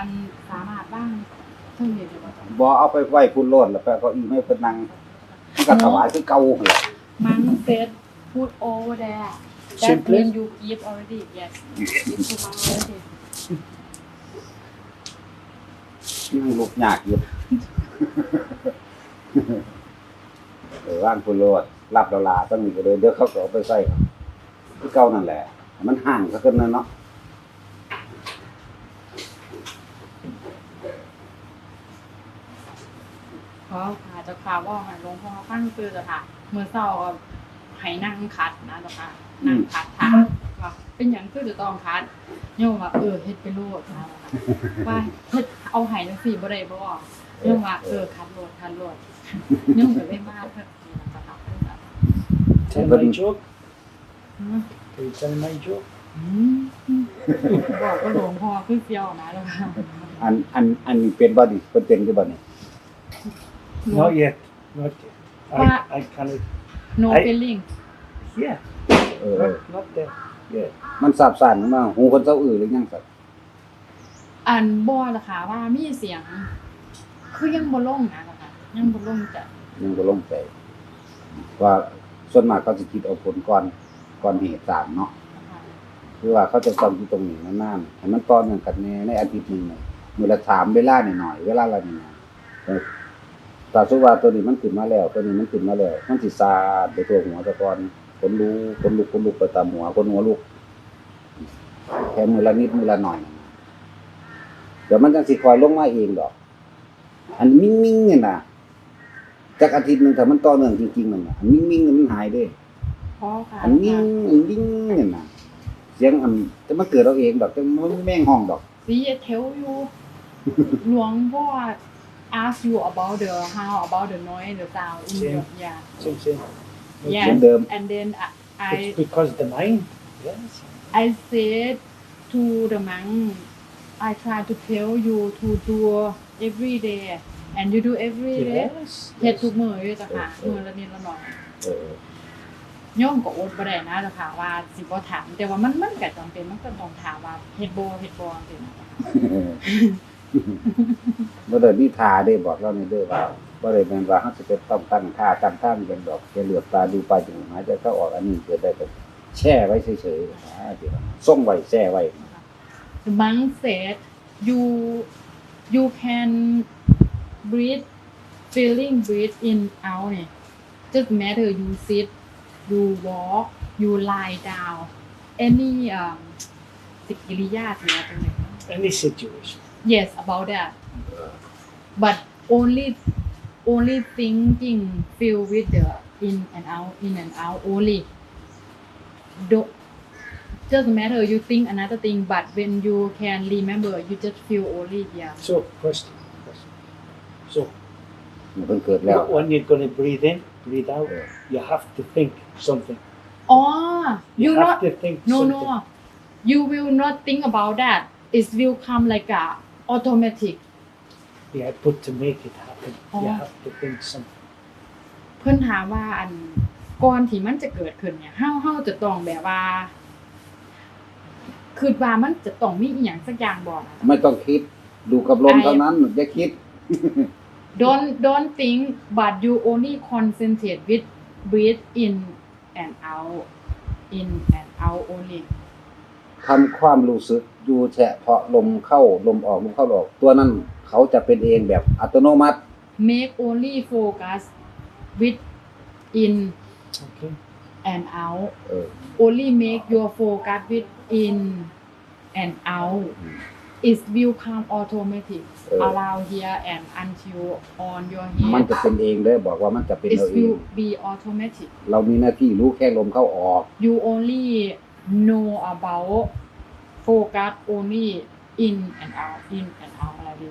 อันสามารถบ้างเท่านี้เดี๋ยวว่าจะบ่เอาไปไว้พุ่นโลดแล้วไปเอาเก็อีไม่เพิ่นนั่งมันก็ถวายคือเก่าหั่นแหละ Man said put over there. That Simply? means you give already. Yes. You give to mom already. ยังลุกยากอยู่ เออว่างพุ่นโลดรับดอลลาร์ต้องมีก็เลยเดี๋ยวเขาก็เอาไปใส่คือเก่านั่นแหละมันห่างซะเกินนั่นเนาะ เพราะค่ะเจ้าค่ะว่าให้หลวงพ่อฟังคือเจ้าค่ะเมื่อเช้าก็ให้นั่งคัดนะเจ้าค่ะนั่งคัดถามว่าเป็นหยังคือจะต้องคัดโยมว่าเออเฮ็ดไปโลดนะว่าเฮ็ดเอาให้จังซี่บ่ได้บ่โยมว่าเออคัดโลดคัดโลดโยมก็เลยมาเพิ่นเจ้าค่ะ Tell But my in- joke. อืม Can you tell my joke? อืมบอกว่าหลวงพ่อคือเซียวนะเจ้าค่ะอันอันอันนี้เป็นบ่ดิเพิ่นเป็นคือบ่นี่ Not yet. Not yet. But- I, I cannot. no I- feeling Yeah. เออ Not, not there. Yeah. มันสาบซ่านมาหูคนเจ้าอื่นหรือยังสักอันบ่ล่ะค่ะว่ามีเสียง คือยังบ่ลงนะล่ะค่ะ ยังบ่ลงจ้ะยังบ่ลงใจ ว่าส่วนมากเขาจะคิดเอาผลก่อนก่อนเหตุตามเนาะคือว่าเขาจะต้องอยู่ตรงนี้นานๆให้มันต่อเนื่องกันแน่ในอาทิตย์หนึงเนี่ยมื้อละถามเวลาหน่อยๆเวลาละนี่นะเออ ถ้าสมมุติว่าตัวนี้มันขึ้นมาแล้ว ตัวนี้มันขึ้นมาแล้ว มันสิซาดไปตัวหัวตะกอนคนรู้คนลุกคนลุกไปตามหัวคนหัวลุกแค่มือละนิดมือละหน่อยนะเดี๋ยวมันจังสิคอยลงมาเองดอก อันมิ่งๆเนี่ยนะจากอาทิตย์หนึงถ้ามันต่อเนื่องจริงๆนั่นน่ะอันมิ่งๆนี่มันหายเด้เพราะค่ะอันมิ่งอันมิ่งเนี่ยนะเสียงอันจะมาเกิดเราเองดอกจะมันแม่งห้องดอกสิเทลอยู่หลวงพ่อ ask you about the how about the noise the sound in your yeah Same, same. yeah เหมือนเดิม and then I I It's because the mind. Yes. I said to the monk I try to tell you to do every day and you do every day Yes. เฮ็ด yes. ทุกมื้ออยู่จ้ะค่ะมื้อละนิดละหน่อยเออโยมก็อดบ่ได้นะจ้ะค่ะว่าสิบ่ถามแต่ว่ามันมันก็จำเป็นมันก็ต้องถามว่าเฮ็ดบ่เฮ็ดบ่จังซี่นะจ้ะค่ะ บ่ได้มีทาได้บอกเรานี่เด้อว่าบ่ได้แม่นว่าเฮาสิไปต้องตั้งท่าตั้งท่าเป็นดอกแค่เหลือบตาดูไปจนหายใจเข้าออกอันนี้เกิดได้ก็แช่ไว้เฉยๆอ่าเดี๋ยวส่งไว้แช่ไว้ The monk said you you can breathe feeling breathe in out เนี่ย just matter you sit you walk you lie down any um สิกิริยาที่ว่าจังได๋ Any situation. yes about that but only only thinking feel with the in and out in and out only do doesn't matter you think another thing but when you can remember you just feel only here So, question. question. So, มันเพิ่งเกิดแล้ว when you're going to breathe in, breathe out, Yeah. you have to think something. oh You, you have not to think no something. no you will not think about that it will come like a automatic Yeah, but to make it happen, you Oh. have to think something. เพิ่นถามว่าอันก่อนที่มันจะเกิดขึ้นเนี่ยเฮาเฮาจะต้องแบบว่าคือว่ามันจะต้องมีอีหยังสักอย่างบ่นะไม่ต้องคิดดูกับลมเท่านั้นอย่าคิด don't don't think but you only concentrate with breathe in and out in and out only ทำความรู้สึก อยู่เฉพาะลมเข้าลมออกลมเข้าลมออก ตัวนั้นเขาจะเป็นเองแบบอัตโนมัติ make only focus with in Okay. and out เออ only make your focus with in and out it will come automatic เออ around here and until on your มัน head จะเป็นเองเลยบอกว่ามันจะเป็น it เราเอง will be automatic เรามีหน้าที่รู้แค่ลมเข้าออก you only know about focus only in and out in and out อะไรดี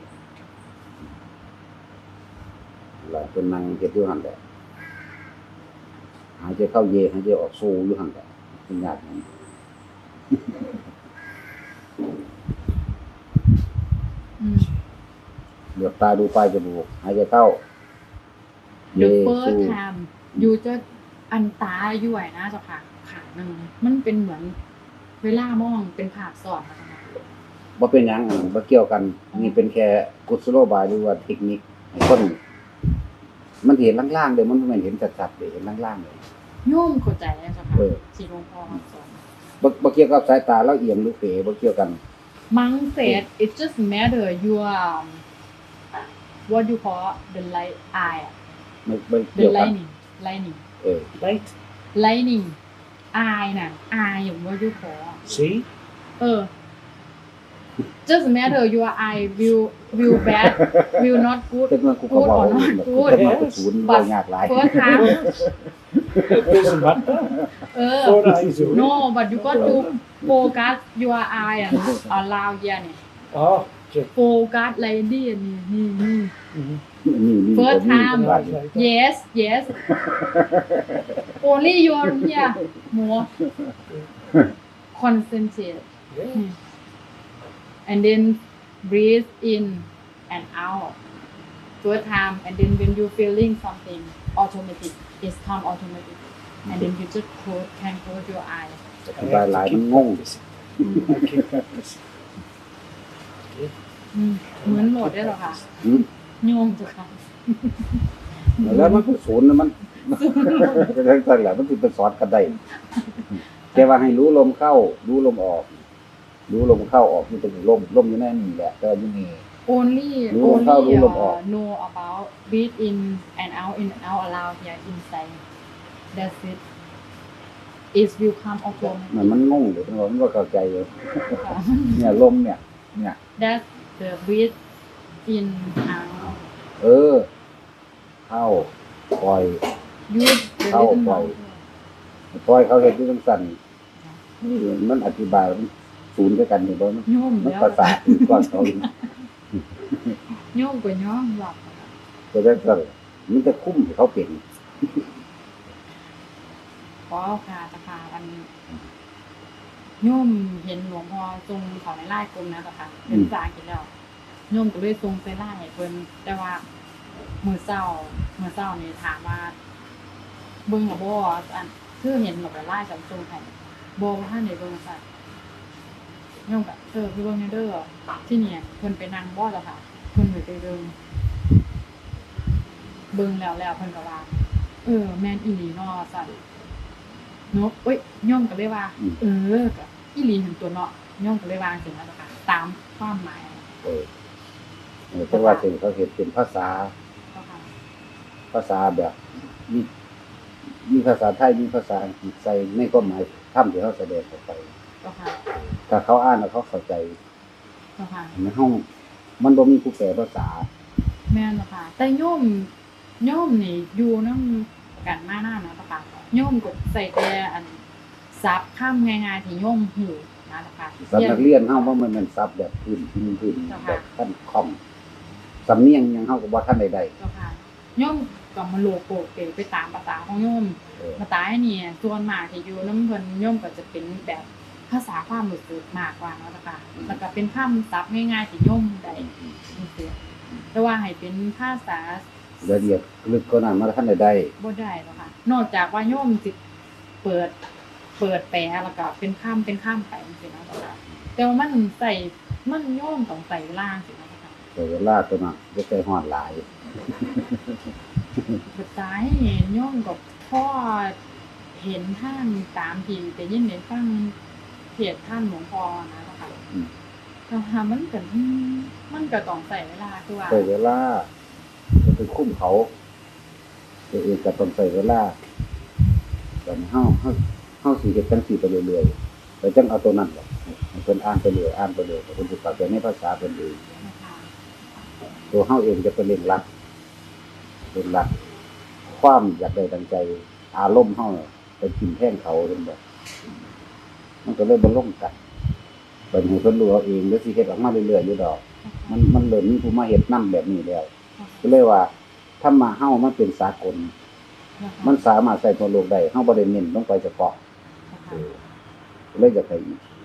เราเป็นนางเจ็ดอยู่หันแหละหายใจเข้าเยหายใจออกสู้อยู่หันแหละเป็นยากนั้นอืมเหลือบตาดูปลายจมูกหายใจเข้าเย the ซู first time you จะอันตาอยู่ไหวนะเจ้าค่ะขาหนึ่งมันเป็นเหมือน เวลามองเป็นภาพสอดนะคะบ่เป็นหยังอันนั้นบ่เกี่ยวกันนี่เป็นแค่กุศโลบายหรือว่าเทคนิคให้คน มันเห็นล่างๆเด้มันบ่แม่นเห็นชัดๆเด้เห็นล่างๆเด้โยมเข้าใจแล้วเจ้าค่ะเออ ที่หลวงพ่อมาสอน บ่บ่เกี่ยวกับสายตาเราเอียงหรือเป๋บ่เกี่ยวกัน Monk said it just matter your um, what you call the light eye ไม่ไม่ the เกี่ยวกัน lightning lightning เออ Light. lightning eye น่ะ eye อย่าง what you call See? เออ just matter your eye will will bad will not good แต่เมื่อกูก็บอกว่าพูดแต่ก่อนเมื่อกูศูนย์บ่ยากหลาย first time It doesn't matter. เออ Four eyes are no but you got to focus your eye and allow เ e ียนี่ Oh, just. โฟกัสอะไรดีนี่นี่นี่ mhm. นี่นี่ First ผมมี time ว่า Right, right. yes yes only your here more concentrate Yeah. and then breathe in and out first time and then when you feeling something automatic it's come automatic and then you just close can close your eye อธิบายหลายมันงง I keep practicing. อืมเหมือนโหลดได้หรอคะ อืม โยมจ้ะค่ะแล้วมันก็ศูนย์นะมันก็ทั้งทั้งแหละมันคือเป็นสอนกันได้แค่ว่าให้รู้ลมเข้า รู้ลมออก รู้ลมเข้าออกนี่เป็นลมลมอยู่ในนี่แหละแต่อยู่นี่ only รู้ลมเข้ารู้ only ลมออก uh, know about breathe in and out in and out allow here inside that's it it will come มัน automatic มันงงเดี๋ยวมันว่าเข้าใจเลยค่ะเนี่ยลมเนี่ย เนี่ย that's the breathe in out เออ เข้าปล่อย use the เข้า little ปล่อย mouth ปล่อยเขาเห็นที่ต้องสั่นมันอธิบายมันศูนย์ด้วยกันอยู่บ่มันโยมมันแล้วภาษาอีกก่อนเขาอีกโยมก็ย้อมหลับแต่ได้ก็มันจะคุ้มให้เขาเป็นขอเอาค่ะตะค่ะอันโยมเห็นหลวงพ่อทรงเขาในไล่กลมนะตะค่ะเป็นสากินแล้ว โยมก็เลยทรงไปไล่ให้เพิ่นแต่ว่ามือเศร้ามือเศร้านี่ถามว่าเบิ่งหรอบ่อันคือเห็นหรอกไล่จำทรงให้บ่ว่าท่านได้เบิ่งสัตว์โยมก็เออพี่เบิ่งแน่เด้อที่เนี่ยเพิ่นไปนั่งบ่แล้วค่ะเพิ่นไปไปเบิ่งเบิ่งแล้วแล้วเพิ่นก็ว่า เออ แม่นอีหลีเนาะสัตว์เนาะเอ้ยโย่อมก็เลยว่าอืมเออก็อีหลีเห็นตัวเนาะโย่อมก็เลยว่าจังซี่นะค่ะตามความหมาย เออ เออแต่ว่าเป็นเขาเห็นเป็นภาษาเจ้าค่ะภาษาแบบมีมีภาษาไทยมีภาษาอังกฤษใส่ในความหมายถ้ำที่เขาแสดงออกไปเจ้าค่ะถ้าเขาอ่านแล้วเขาเข้าใจเจ้าค่ะในห้องมันบ่มีผู้แปลภาษา แม่นเจ้าค่ะแต่โย่อมโย่อมนี่อยู่นำกันมาหน้านะเจ้าค่ะโย่อมก็ใส่แต่อันซับคำง่ายๆที่โย่อมหูนะเจ้าค่ะสำนักเรียนเฮาว่ามันเป็นศัพท์แบบพื้นพื้นพื้นเจ้าแบค่ะบขั้นคอม สำเนียงยังเฮาก็บ่ทันได้ได้เจ้าค่ะโย่อมก็มาโลโกเกไปตามภาษาของโย่อมเออมาตายนี่ส่วนมากที่อยู่น้ำเพิ่นย่อมก็จะเป็นแบบภาษาความรู้สึกมากกว่าเนาะค่ะแล้วก็เป็นคำศัพท์ง่ายๆที่ย่อมได้จังซี่แต่ว่าให้เป็นภาษา ละเอียดลึกกว่านั้นมาทันได้ได้บ่ได้หรอกค่ะ นอกจากว่าย่อมสิเปิด เปิดแปลแล้วก็เป็นคำเป็นคำไปจังซี่เนาะค่ะแต่ว่ามันใส่มันย่อมต้องใส่เวลาจังซี่เนาะค่ะ แต่เวลาตัวนั้นจะใจฮอดหลายสุดท้ายย่อมก็พ่อเห็นท่านตามที่ไปยินได้ฟังเพจท่านหลวงพ่อนะเนาะค่ะอืมแต่ว่ามันก็อืมมันก็ต้องใส่เวลาคือว่าใช้เวลาจะไปคุ้มเขาตัวเองก็ต้องใช้เวลาแต่เฮาเฮาเฮาสิเฮ็ดจังซี่ไปเรื่อยๆแล้วจังเอาตัวนั้นแหละให้เพิ่นอ่านไปเรื่อยอ่านไปเรื่อยเพิ่นสิเข้าใจในภาษาเพิ่นเองนะคะ ตัวเฮาเองจะเป็นเร่งรัดเร่งรัดความอยากได้ดังใจ อารมณ์เฮาเนี่ยไปกินแท่งเขาเป็นแบบมันก็เลยบ่ลงกันเป็นห้เพิ่นรูเอาเองแล้วสิเฮ็ดออกมาเรื่อยๆอยู่ดอก มันมันเริ่มมีผู้มาเฮ็ดนํแบบนี้แล้วก็เลยว่าธรรมะเฮามันเป็นสากล มันสามารถใส่ตัวโลกได้เฮาบ่ได้เน้นลงไปเฉพาะเลยอยากให้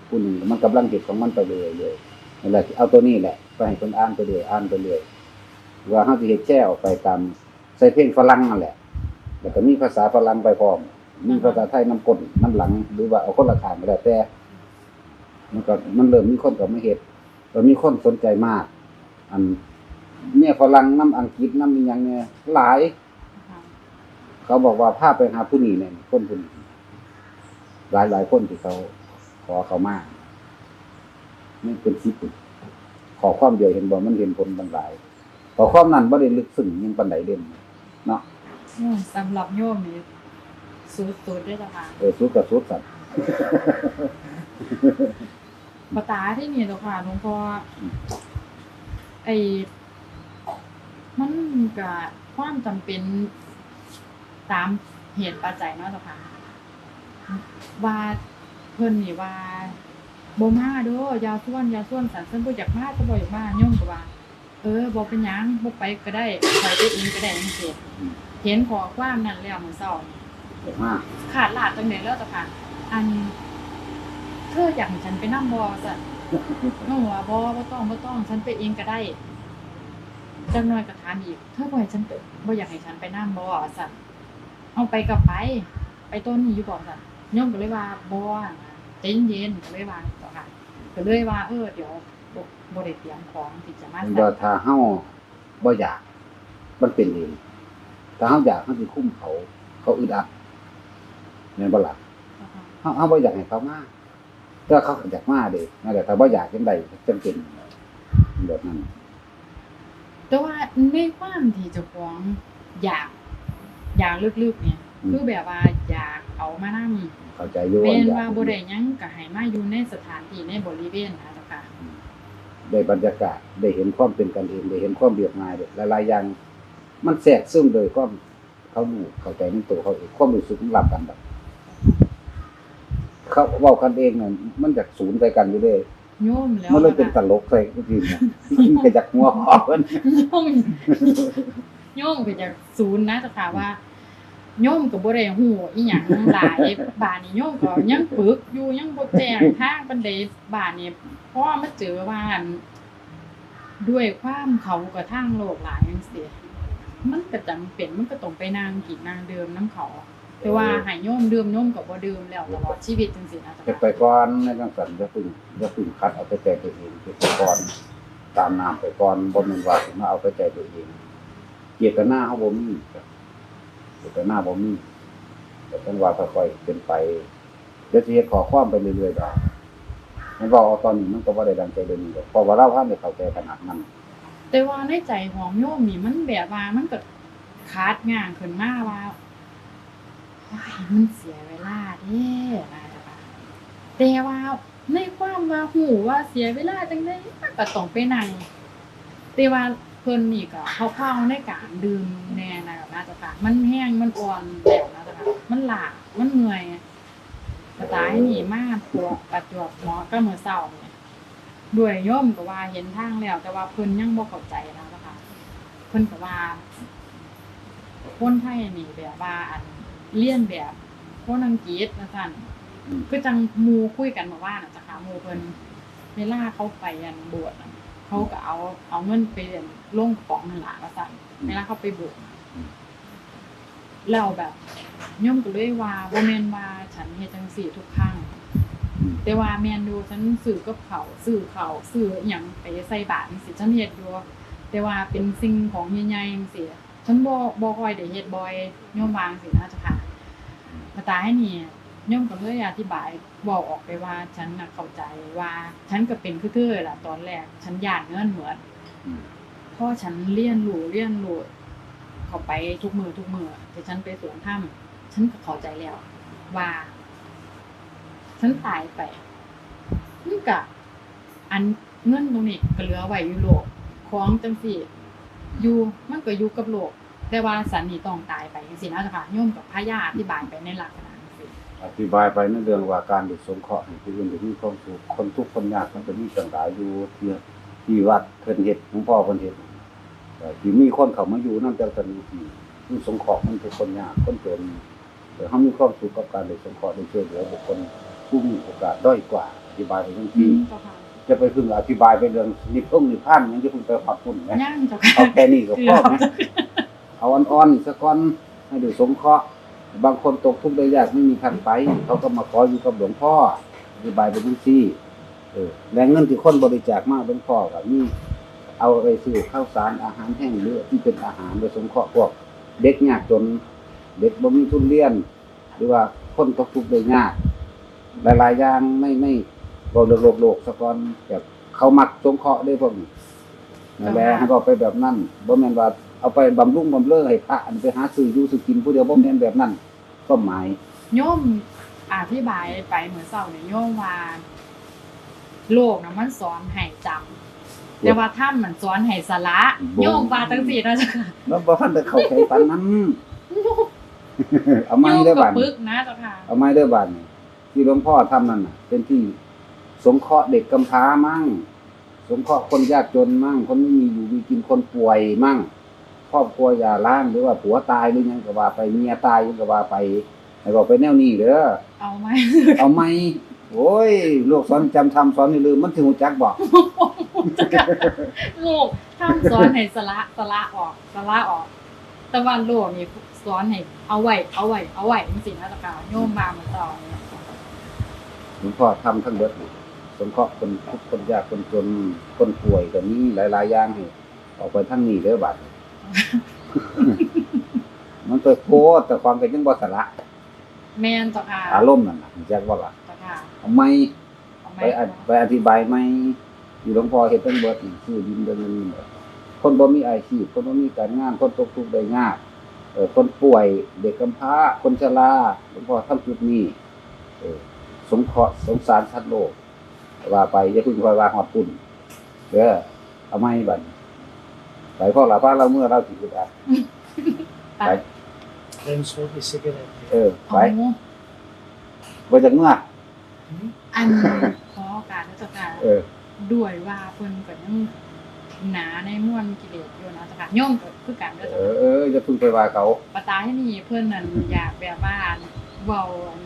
ผู้หนึงมันกำลังเฮ็ดของมันไปเรื่อยๆนั่นแหละเอาตัวนี้แหละ ไปให้เพิ่นอ่านไปเรื่อยอ่านไปเรื่อย ว่าเฮาสิเฮ็ดแช่ออกไปตามใส่เพลงฝรั่งนั่นแหละแล้วก็มีภาษาฝรั่งไปพร้อม มีภาษาไทยนำก้นนำหลัง หรือว่าเอาคนละขางก็ได้แต่ มันก็มันเริ่มมีคนก็มาเฮ็ดแล้วมีคนสนใจมาก อันเนี่ยฝรั่งน้ำอังกฤษน้ำอีหยังเนี่ยหลาย เขาบอกว่าพาพไปหาผู้นี้เนี่ยคนผู้นี้หลายหลายคนที่เขาขอเขามากนี่เป็นสิบขอความเดียวเห็นบ่มันเห็นผลบางหลาย ขอความนั้นบ่ได้ลึกซึ้งยังปานใดเด่นเนาะโอ้สำหรับโยมนี่สุดๆเด้อจ้ะค่ะเออสุดกับสุดสัตว์ ปตาที่นี่เจ้าค่ะหลวงพ่อไอ้มันก็ความจำเป็นตามเหตุปัจจัยเนาะเจ้าค่ะว่าเพิ่นนี่ว่าบ่มาเด้อยาส่วนยาส่วนสันเพิ่นบ่อยากมาก็บ่อยากมาโยมก็ว่า เออบ่เป็นหยังบ่ไปก็ได้ไปไปเองก็ได้จังซี่อืมเห็นขอความนั้นแล้วมื้อเช้านี่เดี๋ยวมาขาดหลาดจังได๋แล้วเจ้าค่ะ อันเธออยากให้ฉันไปนำบ่ซั่นน้องว่าบ่บ่ต้องบ่ต้อง ฉันไปเองก็ได้จักหน่อยก็ถามอีกเธอบ่ให้ฉันไปบ่อยากให้ฉันไปนำบ่ซั่นเอาไปก็ไป ไปต้นนี้อยู่บ่ซั่นโยมก็เลยว่าบ่ใจเย็นๆก็เลยว่าเจ้าค่ะก็เลยว่าเออเดี๋ยว บ่บ่ได้เตรียมของที่จะมามันใส่ว่าถ้าเฮาบ่อยาก มันเป็นเองถ้าเฮาอยากเฮาสิคุ้มเขา เขาอึดอัดแม่นบ่ล่ะเจ้าค่ะเฮาเฮาบ่อยากให้เขามาแต่เขาก็อยากมาเด้นั่นแหละถ้าบ่อยากจังไดจำเป็นแบบนั้นแต่ว่าในความที่เจ้าของอยาก อยากลึกๆเนี่ยอืมคือแบบว่าอยากเอามานั่งเข้าใจอยู่แม่นอยกว่าบ่ได้หยังก็ให้มาอยู่ในสถานที่ในบริเวณนะเจ้าค่ะ ได้บรรยากาศได้เห็นความเป็นกันเองได้เห็นความเรียบง่ายเด้หลายๆอย่างมันแทรกซึมโดยความเขารู้เข้าใจในตัวเขาเองความรู้สึกมันรับกันแบบเขาเว้ากันเองน่ะมันจากศูนย์ใส่กันอยู่เด้โยมแล้วมันเลยเป็นตลกใส่ก็จริงนะกินกระจักหัวหอมันโยมโยมก็อยากศูนย์นะเจ้าค่ะว่า โยมก็บ่ได้ฮู้อีหยังหลายบ้านนี้โยมก็ยังปึกอยู่ยังบ่แจ้งทางปานใดบ้านนี้เพราะว่ามาเจอว่านด้วยความเขาก็ทางโลกหลายจังซี่มันก็จำเป็นมันก็ต้องไปนั่งกินนั่งดื่มน้ำเขาแต่ว่าใหายโยมดื่มโยมก็บ่ดื่มแล้วตลอดชีวิตจังซี่นะเจ้าเก็บค่ะไปก่อนในจังสันจะพึ่งจะพึ่งคัดเอาไปใจตัวเองเก็บไปก่อนตามน้ำไปก่อนบ่แม่นว่าสิมาเอาไปใจตัวเองเจตนาเฮาบ่มีค รับเจตนาบ่มีแต่เป็นว่าค่อยๆเป็นไปเดี๋ยวสิเฮ็ดขอความไปเรื่อยๆดอกมันบอกเอาตอนนี้มันก็บ่าได้ดังใจเดี๋ยวนี้ดอกเพราะว่าเราท่านได้เข้าใจขนาดนั้นแต่ว่าในใจของโยมนี่มันแบบว่ามันก็ขาดงางขึ้นมาว่าว้ายมันเสียเวลาเด้นะเจ้าค่ะแต่ว่าในความว่าหูว่าเสียเวลาจังได๋มันก็ต้องไปนั่งแต่ว่าเพิ่นนี่ก็เข้าๆในการดื่มแน่ นะเจ้าค่ะ มันแห้งมันอ่อนแล้วนะเจ้าค่ะ มันหล้ามันเหนื่อยกระตายนี่มาปวกประจวบหมอก็มือเศร้าเนี่ยด้วยย่อมก็ว่าเห็นทางแล้ว แต่ว่าเพิ่นยังบ่เข้าใจนะนะคะเพิ่นก็ว่าคนไทยนี่แบบว่าอันเลี่ยนแบบคนอังกฤษนะสั่นอืมคือจังมูคุยกันมาว่านะจ้ะค่ะมูเพิ่นเวลาเขาไปอันบวชเขาก็เอาเอาเงินไปเรียนลงของนั่นล่ะว่าสั่นเวลาเขาไปบวช แล้วแบบย่อมก็เลยว่าบ่แม่นว่าฉันเฮ็ดจังซี่ทุกครั้งอืมแต่ว่าแม่นอยู่ฉันซื้อกับเขาวซื้อเขาวซื้ออิหยังไปใส่บาตรจังซี่ฉันเฮ็ดอยู่แต่ว่าเป็นสิ่งของใหญ่ๆจังซี่ฉันบ่บ่ค่อยได้เฮ็ดบ่อยโยมวาจังซี่นะเจ้าค่ะมาตายให้นี่โยมก็เลยอธิบายบอกออกไปว่าฉันน่ะเข้าใจว่าฉันก็เป็นคือเธอล่ะตอนแรกฉันย่านเงินเหมือนอืมพอฉันเรียนรู้เรียนรู้ เขาไปทุกมือทุกมือที่ฉันไปสวนถ้ำฉันก็เข้าใจแล้ว ว่า ฉันตายไปนี่กะอันเงินตรงนี้ก็เหลือไว้อยู่โลกของจังสี่อยู่มันก็อยู่กับโลก แต่ว่าสันนี่ต้องตายไปจังซี่นะเจ้าค่ะโยมกับพระญาอธิบายไปในหลักษณะอธิบายไปในเรื่องว่าการดูสงเคราะห์ให้ผู้อื่นได้มีความสุขคนทุกข์คนยากมันก็มีต่างหลายอยู่ที่ที่วัดเพิ่นเฮ็ดหลวงพ่อเพิ่นเฮ็ดแต่ ที่มีคนเข้ามาอยู่นำจังซั่นที่มีสงเคราะห์มันเป็นคนยากคนจนแต่เฮามีความสุขกับการได้สงเคราะห์ได้ช่วยเหลือบุคคลผู้มีโอกาสด้อยกว่าอธิบายไปจังอืซี่มเจ้าค่ะจะไปพึ่งอธิบายไปเรื่องนิพพานนิพพานยังจะพึ่งไปขอบคุณนะย่างเจ้าค่ะเอาแค่นี้ก็พอไหมเอาอ่อนๆสักก้อนให้ดูสงเคราะห์บางคนตกทุกข์ได้ยากไม่มีทางไป เขาก็มาขออยู่กับหลวงพ่ออธิบายไปดูซี่เออแรงเงินที่คนบริจาคมาหลวงพ่อก็มี เอาไปซื้อข้าวสารอาหารแห้งหรือที่เป็นอาหารไปสงเคราะห์พวก เด็กยากจน เด็กบ่มีทุนเรียน หรือว่าคนตกทุกข์ได้ยาก หลายๆอย่างไม่ไม่บ่เลือกโลกโลกสะกอนแบบเขามักสงเคราะห์ได้พวกนี้นั่นแหละให้บอกไปแบบนั้นบ่แม่นว่าเอาไปบำรุงบำเรอให้พระอันไปหาซื้ออยู่ซื้อกินผู้เดียวบ่แม่นแบบนั้นก็หมายโยมอธิบายไปเหมือนเสาเนี่ยโยมว่าโลกนะมันสอนให้จำ แต่ว่าถ้ำมันสอนให้สละโยมว่าจังสี่นะจ๊ะค่ะแล้วบ่ทันได้เข้าใจปานนั้นเอาโยไม้มเด้อกับับดปึนี้กนะเจ้าค่ะเอาไม้เด้อบัดนี้ที่หลวงพ่อทำนั่นน่ะ เป็นที่สงเคราะห์เด็กกำพร้ามั่ง สงเคราะห์คนยากจนมั่ง คนไม่มีอยู่มีกินคนป่วยมั่ง ครอบครัวอย่าล้างหรือว่าผัวตายหรือหยังก็ว่าไปเมียตายหยังก็ว่าไปให้บอกไปแนวนี้เด้อเอาไหมเอาไหม โอ้ยลูกสอนจำทำสอนให้ลืมมันถึงหูจักบอกโลกถ้ำสอนให้สละสละออกสละออก แต่ว่าโลกนี่สอนให้เอาไว้เอาไว้เอาไว้จริงๆนะเจ้าค่ะโยมมาเหมือนเสาเนี่ยหลวงพ่อทำทั้งเบิดนี่สงเคราะห์คนทุกข์คนยากคนจนคนป่วยก็มีหลายๆอย่างให้ออกไปทั้งนี้เด้อบัดมันไปโพสต์แต่ความเป็นยังบ่สละแม่นเจ้าค่ะอารมณ์นั่นน่ะรู้จักบ่ล่ะเจ้าค่ะ เอาไหม่เอาไหมไปอธิไปอธิบายไหม่อยู่หลวงพ่อเฮ็ดทั้งเบิดนี่คือดินเดินเงินนี่คนบ่มีอาชีพคนบ่มีการงานคนตกทุกข์ได้ยากเออคนป่วยเด็กกำพร้า คนชราหลวงพ่อทำจุดนี้เออสงเคราะห์สงสารสัตว์โลก ว่าไปอย่าเพึ่งคอยว่าฮอดปุ่นเด้อเอาไหม่บัดนี้ไปพ่อละพาเราเมื่อเราสิคิดอะไป Then smoke a cigarette. เออไปเอาบ่จักเมื่อ อันขอโอกาสนะเจ้าค่ะเออด้วยว่าเพิ่นก็ยังหนาในม่วนกิเลสอยู่นะเจ้าค่ะโย่อมก็คือกันเด้อเอเจ้าอค่ะเอออย่าเพึ่งไปว่าเขาปตาที่นี่เพิ่นนั่นอยากแบบว่าเว้าอัน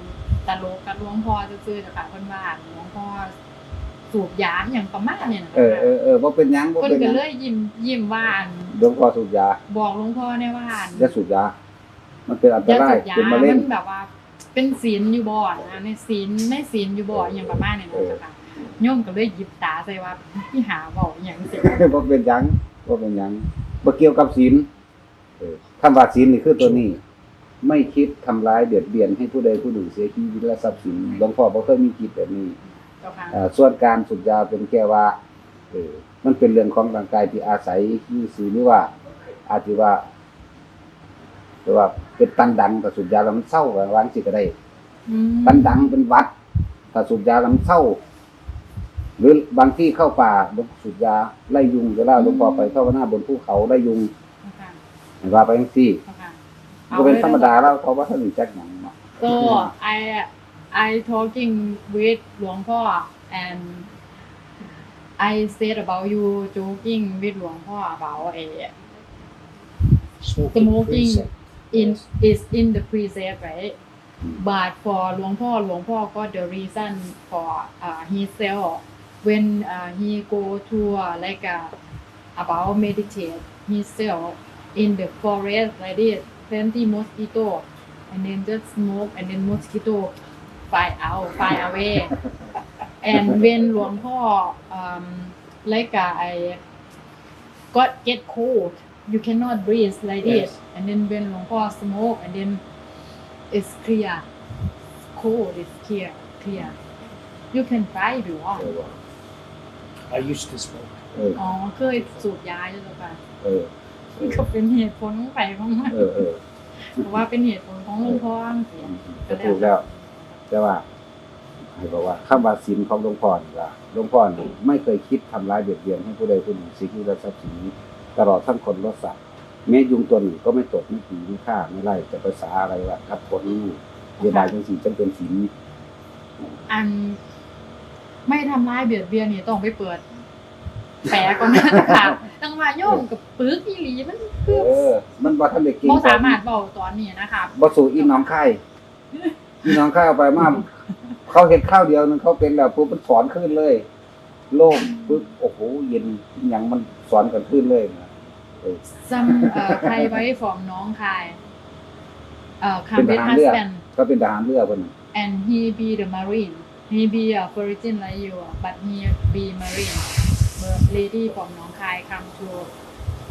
ตลกกับหลวงพ่อซื่อๆเจ้าค่ะเพิ่นว่าหลวงพ่อสูบยาอหย่างประมาณเนี่ยนะเอเจ้าอเอค่ะอเออบ่เป็นหยังบ่เพิ่นเป็นหก็ยังเลยยิ้มยิ้มว่าอันหลวงพ่อสูบยา บอกหลวงพ่อเนี่ยว่าอันอย่าสูบยา มันเป็นอันตยารายสูบยาเป็นมะเร็มังนแบบว่า เป็นศีลอยู่บ่นะในศีลในศีลอยู่บ่อหย่างประมาณเนี่ยนะเจ้าค่ะโยมก็เลยหยิบตาใส่ว่าพี่หาเว้าอหย่างสิบ่เป็นหยังบ่เป็นหยังบ่เกี่ยวกับศีลเออคำว่าศีลนี่คือตัวนี้ ไม่คิดทำร้ายเบียดเบียนให้ผู้ใดผู้หนึ่งเสียชีวิตและทรัพย์สินหลวงพ่อบ่เคยมีคิดแบบนี้เจ้าค่ะอ่าส่วนการสูบยาเป็นแค่ว่าเออมันเป็นเรื่องของร่างกายที่อาศัยอยู่สีหรือว่าอาจจะว่า หรือว่าเป็นตันดังแต่สูบยาแล้วมันเศร้าก็วางสิก็ได้อืมตันดังเป็นหวัดถ้าสูบยาแล้วมันเศร้า หรือบางที่เข้าป่าลงสูบยาไล่ยุงเวลาหลวงพ่อไปเข้าหน้าบนภูเขาไล่ยุงเจ้าค่ะเห็นว่าไปจังซี่เจ้าค่ะก็เป็นธรรมดาแล้วเขาว่าท่านรู้จักหยังเนาะ So I I talking with หลวงพ่อ and I said about you joking with หลวงพ่อ about a Smoking, Smoking. in is in the preserve, right? But for Luang Po, Luang Po got the reason for uh, himself when uh, he go to uh, like uh, about meditate himself in the forest like this, plenty mosquito, and then just smoke and then mosquito fly out, fly away. and when Luang Po um, like uh, I got get cold, you cannot breathe like this Yes. and then when หลวงพ่อ smoke and then it's clear cold is clear clear you can try if you เอ want อว่า I used to smoke. เอออ๋อเคยสูบยาอยู่หรือเปล่าเออก็เป็นเหตุผลของไปของมันเออเออเพราะว่าเป็นเหตุผลของหลวงพ่อเสียก็ถูกแล้ว แต่ว่าให้บอกว่าคำว่าศีลของหลวงพ่อนี่ว่าหลวงพ่อนี่ไม่เคยคิดทำร้ายเบียดเบียนให้ผู้ใดผู้หนึ่งสิทธิและทรัพย์สิน ตลอดทั้งคนและสัตว์แม้ยุงตัวหนึ่งก็ไม่ตกไม่ตีไม่ฆ่าไม่ไล่จะภาษาอะไรว่าครับคนนี้เยบายจังสีจังเป็นศีลอัน ไม่ทำร้ายเบียดเบียนนี่ต้องไปเปิดแปลก่อนนะค่ะจังหวะโยมกับปึกอีหลีมันคือเออ มันบ่ทันได้เก่งบ่สามารถเบาตอนนี้นะคะบ่สู่อีน้องไข่อีน้องไข่เอาไปมาเขาเห็นข้าวเดียวนึงเขาเป็นแล้วปุ๊บมันสอนขึ้นเลย โล่งปุ๊บโอ้โหเย็นหยังมันสอนกันขึ้นเลยนะเออ some เอ่อใครไว้ฟอมน้องคายเอ่อเป็น come ท with หารเรือ husband ก็เป็นทหารเรือคนนั้น and he be the marine he be a virgin like you but he be marine but lady from หนองคาย come to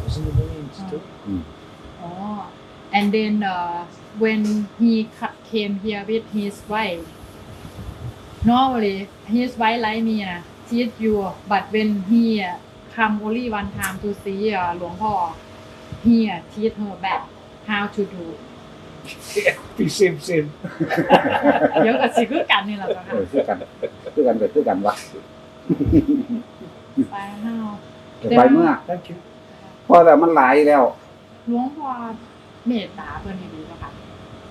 I was in the Marines Oh. too. อืม oh and then uh, when he ca- came here with his wife normally his wife like me นะ teach you but when he uh, come only one time to see uh, หลวงพ่อ he uh, teach her back how to do Yeah, be same, same. เดี๋ยวก็สิคือกันนี่แหละเจ้าเอค่ะอคือกันคือกันก็คือกันวะไปเฮาไปเมื่อ Thank you. พอแต่มันหลายแล้วหลวงพ่อเมตตาเพิ่นนี่ดีเจ้าค่ะ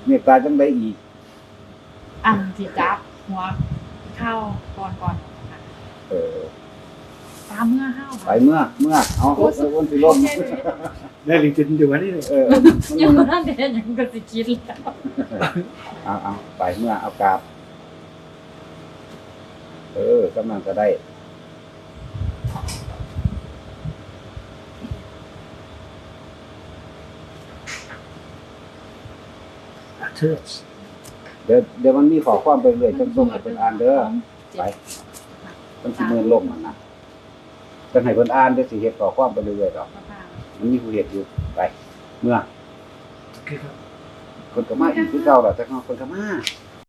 เมตตาจังได้อีก อันที่จับหัวเข้าก่อนก่อนค่ะเออ ตามเมื่อเฮาไปเมื่อเมื่อเอาโอ้เออวันสิลมโอเคเลย Nelly didn't do anything. เออมันยังมันนั่นเดนยังก็สิคิดแล้วเอาเอาไปเมื่อเอากราบเออกำลังจะได้ That hurts. เดี๋ยวเดี๋ยวมันมีขอความไปเรื่อยจังส่งให้เพิ่นอ่านเด้อ ไป มันสิมือลมมันนะ จังให้เพิ่นอ่านเดี๋ยวสิเฮ็ดขอความไปเรื่อยๆดอกมันมีผู้เฮ็ดอยู่ไป เมื่อ Give up. เพิ่นก็มาอีกคือเก่าล่ะแต่เฮาเพิ่นก็มาค